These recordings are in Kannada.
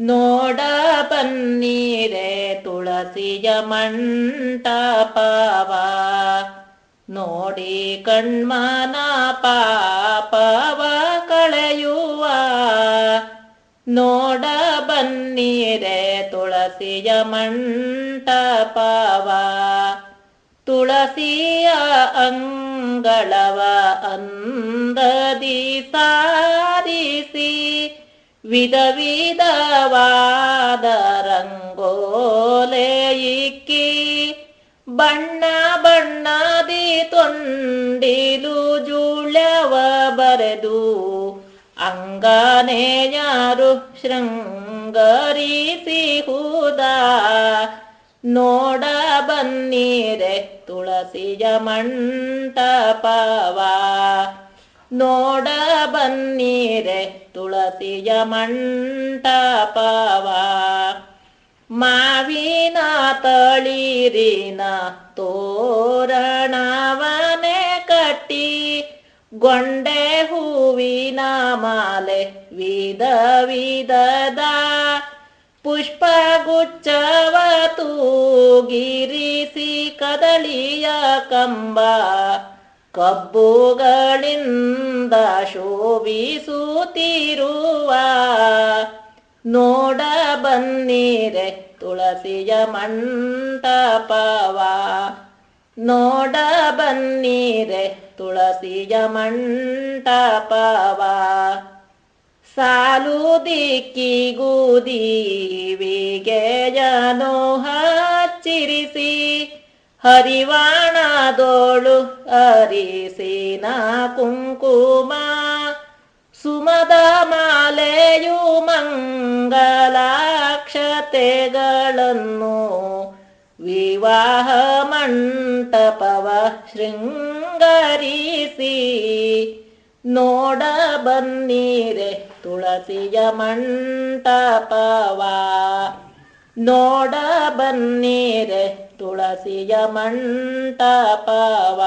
ನೋಡ ಬನ್ನೀರೆ ತುಳಸಿಯ ಮಂಟಪವ ನೋಡಿ ಕಣ್ಮನ ಪಾಪವ ಕಳೆಯುವ. ನೋಡ ಬನ್ನೀರೆ ತುಳಸಿಯ ಮಂಟಪವ ತುಳಸಿಯ ಅಂಗಳವ ಅಂದದಿ ಸಾರಿಸಿ. ವಿಧ ವಿಧವಾದ ರಂಗೋಲೆ ಬಣ್ಣ ಬಣ್ಣದಿ ತೊಂಡಿಲು ಜುಳವ ಬರೆದು ಅಂಗನೆ ಯಾರು ಶೃಂಗರಿಸಿ ಹೂದ ನೋಡ ಬನ್ನಿರೆ ತುಳಸಿಯ ಮಂಟಪವ. ನೋಡ ಬನ್ನೀರೆ ತುಳಸಿಯ ಮಂಟಪವ ಮಾವಿನ ತಳಿರಿನ ತೋರಣವನೆ ಕಟ್ಟಿ ಗೊಂಡೆ ಹೂವಿನ ಮಾಲೆ ವಿಧ ವಿಧದ. ಪುಷ್ಪಗುಚ್ಛವ ತೂಗಿರಿಸಿ ಕದಳಿಯ ಕಂಬ ಕಬ್ಬುಗಳಿಂದ ಶೋಭಿಸುತ್ತಿರುವ ನೋಡ ಬನ್ನಿರೆ ತುಳಸಿಯ ಮಂಟಪವ. ನೋಡ ಬನ್ನಿರೆ ತುಳಸಿಯ ಮಂಟಪವ. ಸಾಲು ದಿಕ್ಕಿಗೂದಿವಿಗೆಯನು ಹಚ್ಚಿರಿಸಿ ಹರಿವಾಣದೋಳು ಅರಿಸಿನ ಕುಂಕುಮ ಸುಮದ ಮಾಲೆಯು ಮಂಗಲಾಕ್ಷತೆಗಳನ್ನು ವಿವಾಹ ಮಂಟಪವ ಶೃಂಗರಿಸಿ ನೋಡ ಬನ್ನೀರೆ ತುಳಸಿಯ ಮಂಟಪವ. ನೋಡ ಬನ್ನೀರೆ ತುಳಸಿಯ ಮಂಟಪವ.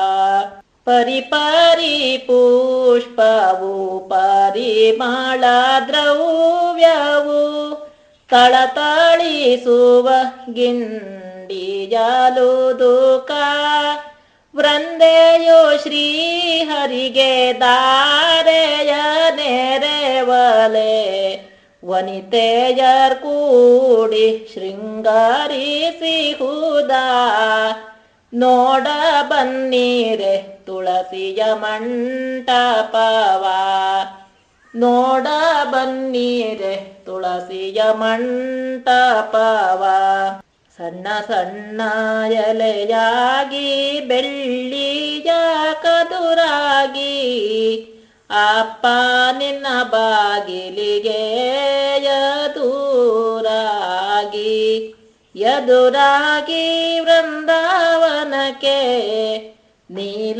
ಪರಿಪರಿ ಪುಷ್ಪವು ಪರಿಮಳ ದ್ರವ್ಯವು ಗಿಂಡಿ ಗಿಂಡಿಯಲು ದುಃಖ ವೃಂದೆಯೋ ಶ್ರೀಹರಿಗೆ ದಾರೆಯ ನೆರೆವಲೆ. ವನಿತೆಯರ್ ಕೂಡಿ ಶೃಂಗಾರಿಸಿ ಹುದ ನೋಡ ಬನ್ನೀರೆ ತುಳಸಿಯ ಮಂಟಪವ? ನೋಡ ಬನ್ನೀರೆ ತುಳಸಿಯ ಮಂಟಪವ? ಸಣ್ಣ ಸಣ್ಣ ಎಲೆಯಾಗಿ ಬೆಳ್ಳಿಯ ಕದುರಾಗಿ ಅಪ್ಪ ನಿನ್ನ ಬಾಗಿಲಿಗೆ ಯದೂರಾಗಿ ಯದುರಾಗಿ ವೃಂದಾವನಕ್ಕೆ ನೀಲಾಂಜನದಾರತಿಯ